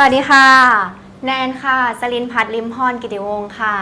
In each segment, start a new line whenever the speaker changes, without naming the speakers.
สวัสดีค่ะ แนนค่ะสลินพัฒน์ลิมพรกิติวงศ์ค่ะ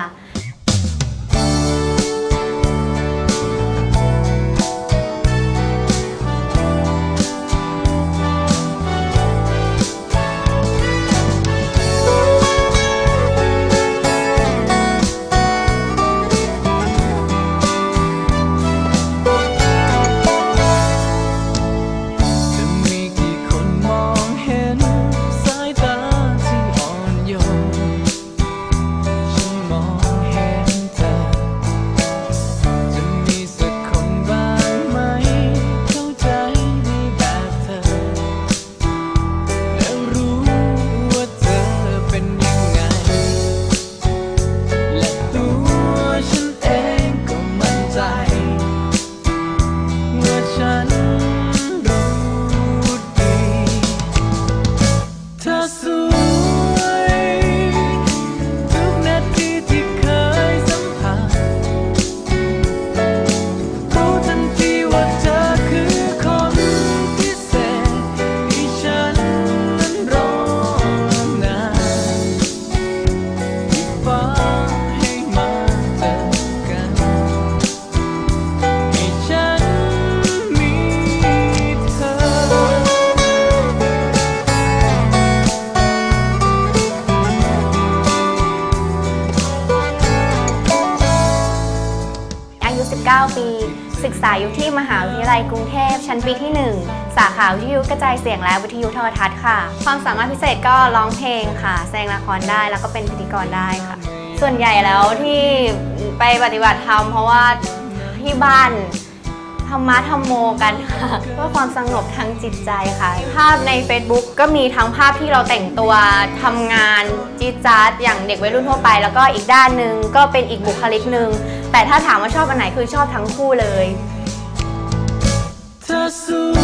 เยุ
19 ปี ศึกษาอยู่ที่มหาวิทยาลัยกรุงเทพ ชั้นปีที่ 1 สาขาวิทยุกระจายเสียงและวิทยุโทรทัศน์ค่ะ ความสามารถพิเศษก็ร้องเพลงค่ะ แสดงละครได้แล้วก็เป็นพิธีกรได้ค่ะ ส่วนใหญ่แล้วที่ไปปฏิบัติธรรมเพราะว่าที่บ้าน ธรรมะธรรมโมกันค่ะเพื่อความสงบทางจิตใจค่ะ ภาพใน Facebook ก็มีทั้งภาพที่เราแต่งตัวทำงานจีดจ๊าดอย่างเด็กวัยรุ่นทั่วไป แล้วก็อีกด้านหนึ่งก็เป็นอีกบุคลิกหนึ่งแต่ถ้าถามว่าชอบอันไหนคือชอบทั้งคู่เลย
เธอสวย